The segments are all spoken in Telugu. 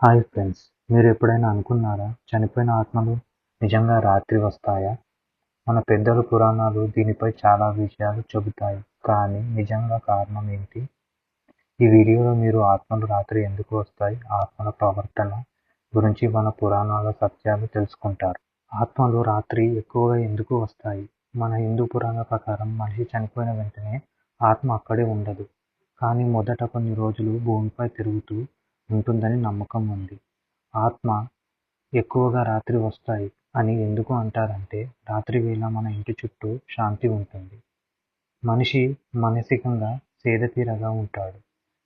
హాయ్ ఫ్రెండ్స్ మీరు ఎప్పుడైనా అనుకున్నారా చనిపోయిన ఆత్మలు నిజంగా రాత్రి వస్తాయా? మన పెద్దల పురాణాలు దీనిపై చాలా విషయాలు చెబుతాయి కానీ నిజంగా కారణం ఏంటి? ఈ వీడియోలో మీరు ఆత్మలు రాత్రి ఎందుకు వస్తాయి ఆత్మల ప్రవర్తన గురించి మన పురాణాల సత్యాలు తెలుసుకుంటారు. ఆత్మలు రాత్రి ఎక్కువగా ఎందుకు వస్తాయి? మన హిందూ పురాణ ప్రకారం మనిషి చనిపోయిన వెంటనే ఆత్మ అక్కడే ఉండదు కానీ మొదట కొన్ని రోజులు భూమిపై తిరుగుతూ ఉంటుందని నమ్మకం ఉంది. ఆత్మ ఎక్కువగా రాత్రి వస్తాయి అని ఎందుకు అంటారంటే రాత్రి వేళ మన ఇంటి చుట్టూ శాంతి ఉంటుంది. మనిషి మానసికంగా సేదతీరగా ఉంటాడు.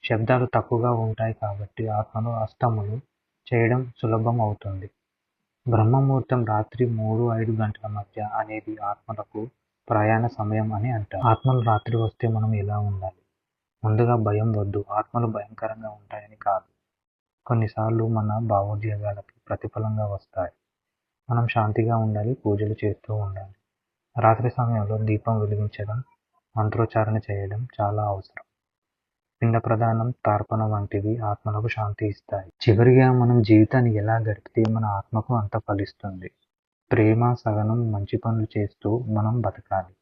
శబ్దాలు తక్కువగా ఉంటాయి కాబట్టి ఆత్మలు అస్తములు చేయడం సులభం అవుతుంది. బ్రహ్మముహూర్తం రాత్రి మూడు ఐదు గంటల మధ్య అనేది ఆత్మలకు ప్రయాణ సమయం అని అంటారు. ఆత్మలు రాత్రి వస్తే మనం ఎలా ఉండాలి? ముందుగా భయం వద్దు. ఆత్మలు భయంకరంగా ఉంటాయని కాదు. కొన్నిసార్లు మన భావోద్వేగాలకి ప్రతిఫలంగా వస్తాయి. మనం శాంతిగా ఉండాలి పూజలు చేస్తూ ఉండాలి. రాత్రి సమయంలో దీపం వెలిగించడం మంత్రోచ్చారణ చేయడం చాలా అవసరం. పిండ ప్రదానం తర్పణ వంటివి ఆత్మలకు శాంతి ఇస్తాయి. చివరిగా మనం జీవితాన్ని ఎలా గడిపితే మన ఆత్మకు అంత ఫలిస్తుంది? ప్రేమ సగనం మంచి పనులు చేస్తూ మనం బతకాలి.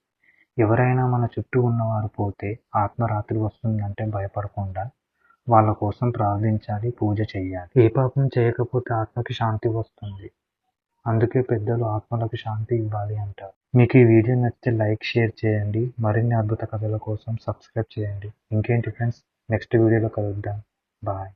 ఎవరైనా మన చుట్టూ ఉన్నవారు పోతే ఆత్మరాత్రి వస్తుందంటే భయపడకుండా వాళ్ళ కోసం ప్రార్థించాలి పూజ చేయాలి ఏ పాపం చేయకపోతే ఆత్మకి శాంతి వస్తుంది. అందుకే పెద్దలు ఆత్మలకు శాంతి ఇవ్వాలి అంటారు. మీకు ఈ వీడియో నచ్చితే లైక్ షేర్ చేయండి. మరిన్ని అద్భుత కథల కోసం సబ్స్క్రైబ్ చేయండి. ఇంకేంటి ఫ్రెండ్స్? నెక్స్ట్ వీడియోలో కలుద్దాం. బాయ్.